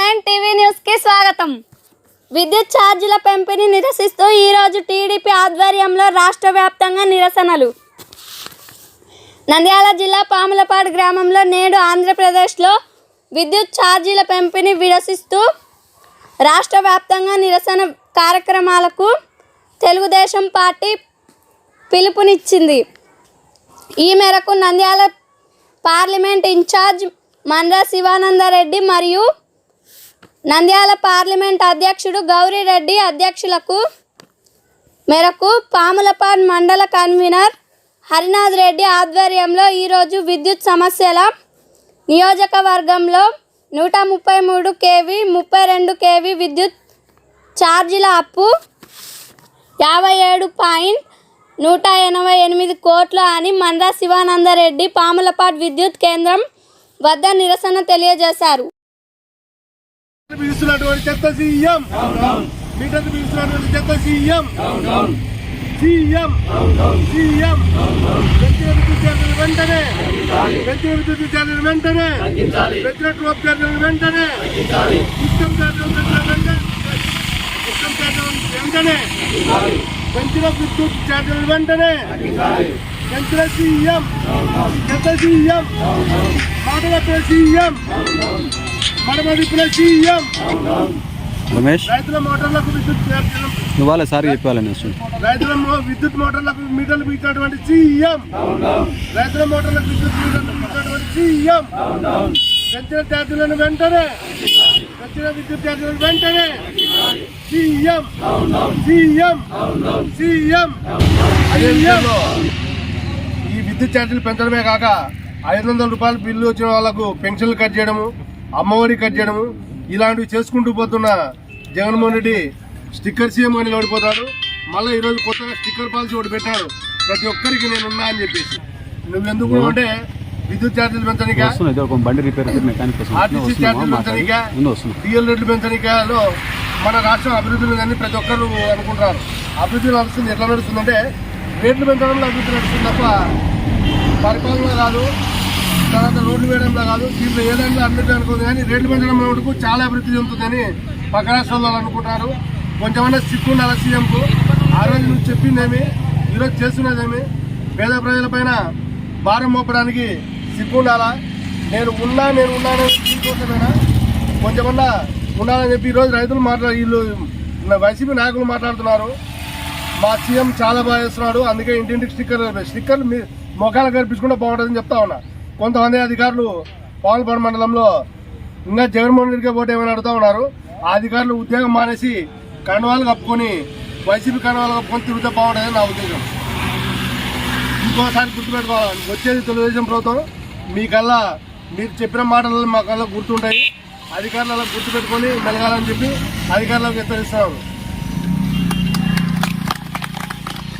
Nine TV న్యూస్కి స్వాగతం. విద్యుత్ ఛార్జీల పెంపుని నిరసిస్తూ ఈరోజు టీడీపీ ఆధ్వర్యంలో రాష్ట్ర వ్యాప్తంగా నిరసనలు. నంద్యాల జిల్లా పాములపాడు గ్రామంలో నేడు ఆంధ్రప్రదేశ్లో విద్యుత్ ఛార్జీల పెంపుని విరసిస్తూ రాష్ట్ర వ్యాప్తంగా నిరసన కార్యక్రమాలకు తెలుగుదేశం పార్టీ పిలుపునిచ్చింది. ఈ మేరకు నంద్యాల పార్లమెంట్ ఇన్ఛార్జ్ మండ్రా శివానందరెడ్డి మరియు నంద్యాల పార్లమెంట్ అధ్యక్షుడు గౌరీరెడ్డి అధ్యక్షులకు మేరకు పాములపాడ్ మండల కన్వీనర్ హరినాథ్ రెడ్డి ఆధ్వర్యంలో ఈరోజు విద్యుత్ సమస్యల నియోజకవర్గంలో నూట ముప్పై మూడు కేవీ ముప్పై రెండు కేవీ విద్యుత్ ఛార్జీల అప్పు యాభై ఏడు పాయింట్ నూట ఎనభై ఎనిమిది కోట్ల అని మండ్రా శివానందరెడ్డి పాములపాడ్ విద్యుత్ కేంద్రం వద్ద నిరసన తెలియజేశారు. పిలుస్తున్నటువంటి చెత్త సీఎం. మీటర్ పిలుస్తున్నటువంటి చెత్త సీఎం. సీఎం. సీఎం. వ్యక్తిగత విద్యుత్ ఛార్జీలు వెంటనే. వ్యక్తిగత విద్యుత్ ఛార్జీలు వెంటనే. వ్యక్తిగత డ్రాప్ ఛార్జీలు వెంటనే. సిస్టమ్ ఛార్జీలు వెంటనే. సిస్టమ్ ఛార్జీలు వెంటనే. పెంచిన విద్యుత్ ఛార్జీలు వెంటనే. పెంచిన సీఎం. చెత్త సీఎం. మాటల సీఎం. మడమడిపిన సీఎం. రమేష్? రైతుల మోటార్లకు విద్యుత్ ఛార్జీలు నువ్వు వాళ్ళ సార్ చెప్పాలని రైతుల విద్యుత్ మోటార్లకు మీటర్లు ఇచ్చినటువంటి సీఎం. రైతుల మోటార్లకు విద్యుత్ మీటర్లు ఇచ్చినటువంటి సీఎం. పెంచిన ఛార్జీలను వెంటనే పెంచిన విద్యుత్ ఛార్జీలను వెంటనే సీఎం. సీఎం. సీఎం. సీఎం. ఈ విద్యుత్ ఛార్జీలు పెంచడమే కాక ఐదు వందల రూపాయల బిల్లు వచ్చిన వాళ్ళకు పెన్షన్లు కట్ చేయడము అమ్మఒడి కట్ చేయడము ఇలాంటివి చేసుకుంటూ పోతున్న జగన్మోహన్ రెడ్డి స్టిక్కర్ సీఎం అని ఓడిపోతాడు మళ్ళీ ఈరోజు కొత్తగా స్టిక్కర్ పాలసీ ఒకటి పెట్టాడు ప్రతి ఒక్కరికి నేను ఉన్నా అని చెప్పేసి. నువ్వెందుకు అంటే విద్యుత్ ఛార్జీలు పెంచనిక ఆర్టీసీ ఛార్జీలు పెంచనిక ముందు వస్తున్నా డిఎల్ రేట్లు పెంచనికలో మన రాష్ట్రం అభివృద్ధి లేదని ప్రతి ఒక్కరు అనుకుంటున్నారు అభివృద్ధి నడుస్తుంది ఎట్లా నడుస్తుందంటే రేట్లు పెంచడంలో అభివృద్ధి నడుస్తుంది తప్ప పరిపాలన కాదు తర్వాత రోడ్లు వేయడంలో కాదు దీంట్లో ఏదైనా అభివృద్ధి అనుకుంది కానీ రేట్లు పెంచడం మటుకు చాలా అభివృద్ధి చెందుతుందని పక్క రాష్ట్రాల కొంచెమన్నా సిక్కు ఉండాలి సీఎంకు. ఆ రోజు నువ్వు చెప్పిందేమి? ఈరోజు చేస్తున్నదేమి? పేద ప్రజలపైన భారం మోపడానికి సిక్కు ఉండాలా? నేను ఉన్నా నేను ఉన్నాను దీనికోసమేనా కొంచెమన్నా ఉండాలని చెప్పి ఈరోజు రైతులు మాట్లాడు వీళ్ళు వైసీపీ నాయకులు మాట్లాడుతున్నారు. మా సీఎం చాలా బాగా చేస్తున్నాడు. అందుకే ఇంటింటికి స్టిక్కర్ స్టిక్కర్లు మీ మొఖాలు కనిపించకుండా బాగుంటుందని చెప్తా ఉన్నా. కొంతమంది అధికారులు పాలపాడు మండలంలో ఇంకా జగన్మోహన్ రెడ్డికి ఓటు ఏమైనా అడుగుతా ఉన్నారు. ఆ అధికారులు ఉద్యోగం మానేసి కండవాలు కప్పుకొని వైసీపీ కండవాలు కప్పుకొని తిరిగితే బాగుంటుందని నా ఉద్దేశం. ఇంకోసారి గుర్తుపెట్టుకోవాలి. వచ్చేది తెలుగుదేశం ప్రభుత్వం. మీకల్లా మీరు చెప్పిన మాటలు మాకల్లా గుర్తుంటాయి. అధికారులలో గుర్తుపెట్టుకొని మెలగాలని చెప్పి అధికారులకు హెచ్చరిస్తున్నాము